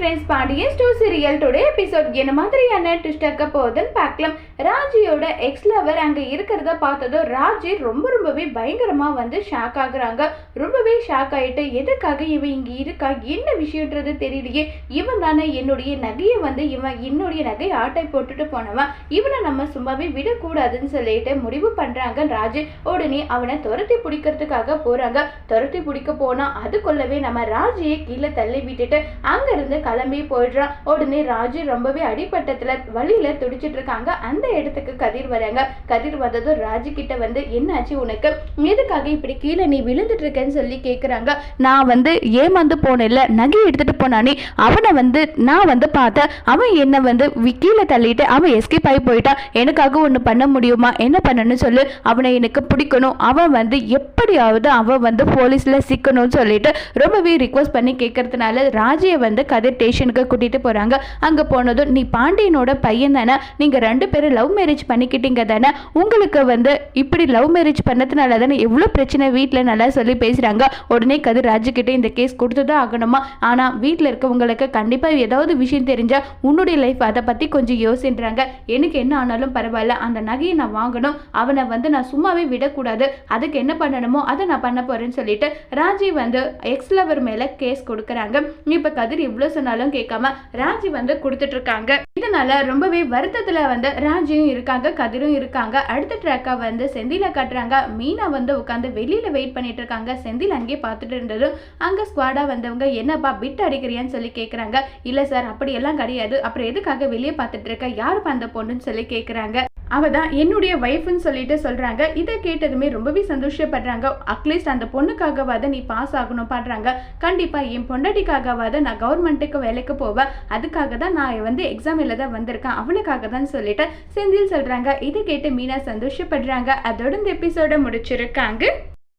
Friends Pandian Store serial today episode என்ன மாதிரியான twist இருக்க போகுதுன்னு பார்க்கலாம். ராஜியோட எக்ஸ் லவர் அங்கே இருக்கிறத பார்த்ததும் ராஜி ரொம்ப ரொம்பவே பயங்கரமாக வந்து ஷாக் ஆகுறாங்க. ரொம்பவே ஷாக் ஆகிட்டு எதுக்காக இவன் இங்கே இருக்கா? என்ன விஷயன்றது தெரியலையே. இவன் தானே என்னுடைய நகையை வந்து இவன் என்னுடைய நகையை ஆட்டை போட்டுட்டு போனவன். இவனை நம்ம சும்மாவே விடக்கூடாதுன்னு சொல்லிட்டு முடிவு பண்ணுறாங்க ராஜி. உடனே அவனை துரத்தி பிடிக்கிறதுக்காக போகிறாங்க துரத்தி பிடிக்க போனால் அதுக்குள்ளவே நம்ம ராஜியை கீழே தள்ளி விட்டுட்டு அங்கேருந்து கிளம்பி போயிடுறான் உடனே ராஜு ரொம்பவே அடிப்பட்டத்துல வழியில துடிச்சிட்டு இருக்காங்க. அந்த இடத்துக்கு கதிர் வராங்க. கதிர் வந்ததும் ராஜு கிட்ட வந்து என்னாச்சு உனக்கு? எதுக்காக இப்படி கீழே நீ விழுந்துட்டு இருக்கேன்னு சொல்லி கேக்குறாங்க. நான் வந்து ஏமாந்து போனேன்ல. நகை எடுத்துட்டு போனானே. அவனை வந்து நான் வந்து பார்த்தேன். அவன் என்ன வந்து கீழே தள்ளிட்டு அவன் எஸ்கேப் ஆகி போயிட்டான். எனக்காக ஒன்று பண்ண முடியுமா? என்ன பண்ணணும்னு சொல்லு. அவனை எனக்கு பிடிக்கணும். அவன் வந்து எப்படியாவது அவன் வந்து போலீஸ்ல சிக்கணும்னு சொல்லிட்டு ரொம்பவே ரிக்வஸ்ட் பண்ணி கேட்கறதுனால ராஜியை வந்து கதிர் ஸ்டேஷனுக்கு கூட்டிட்டு போறாங்க. அங்க போனதும் நீ பாண்டியனோட பையன் தானே? நீங்க ரெண்டு பேரும் லவ் மேரேஜ் பண்ணிக்கிட்டீங்க தானே? உங்களுக்கு வந்து இப்படி லவ் மேரேஜ் பண்ணதுனால தானே எவ்வளோ பிரச்சனை வீட்டில் நல்லா சொல்லி பேசுறாங்க? உடனே கதிர் ராஜு கிட்ட இந்த கேஸ் கொடுத்து தான் ஆகணுமா? ஆனா வீட்டில் இருக்கவங்களுக்கு கண்டிப்பா ஏதாவது விஷயம் தெரிஞ்சா உன்னுடைய லைஃப் அதை பத்தி கொஞ்சம் யோசின்றாங்க. எனக்கு என்ன ஆனாலும் பரவாயில்ல. அந்த நகையை நான் வாங்கணும். அவனை வந்து நான் சும்மாவே விடக்கூடாது. அதுக்கு என்ன பண்ணணுமோ அதை நான் பண்ண போறேன்னு சொல்லிட்டு ராஜி வந்து எக்ஸ் லவர் மேல கேஸ் கொடுக்குறாங்க. இப்ப கதிர் இவ்வளோ சொன்னாலும் கேட்காம ராஜி வந்து கொடுத்துட்டு இருக்காங்க இதனால ரொம்பவே வருத்தத்துல வந்து ராஜியும் இருக்காங்க கதிரும் இருக்காங்க. அடுத்த ட்ராக்கா வந்து செந்தில காட்டுறாங்க. மீனா வந்து உட்காந்து வெளியில வெயிட் பண்ணிட்டு இருக்காங்க செந்தில் அங்கேயே பார்த்துட்டு இருந்ததும் அங்க ஸ்குவாடா வந்தவங்க என்னப்பா பிட் அடிக்கிறியான்னு சொல்லி கேக்குறாங்க. இல்ல சார் அப்படி எல்லாம் கிடையாது. அப்புறம் எதுக்காக வெளியே பார்த்துட்டு இருக்க யாருப்பா அந்த பொண்ணுன்னு சொல்லி கேட்கறாங்க அவள் தான் என்னுடைய ஒய்ஃப்னு சொல்லிட்டு சொல்கிறாங்க இதை கேட்டதுமே ரொம்பவே சந்தோஷப்படுறாங்க. அட்லீஸ்ட் அந்த பொண்ணுக்காகவாத நீ பாஸ் ஆகணும் பாடுறாங்க. கண்டிப்பாக என் பொண்டாட்டிக்காகவாத நான் கவர்மெண்ட்டுக்கு வேலைக்கு போவேன். அதுக்காக தான் நான் வந்து எக்ஸாம் எழுத வந்திருக்கேன். அவளுக்காக தான் சொல்லிட்டு செந்தில் சொல்கிறாங்க இதை கேட்டு மீனா சந்தோஷப்படுறாங்க. அதோட இந்த எபிசோட முடிச்சிருக்காங்க.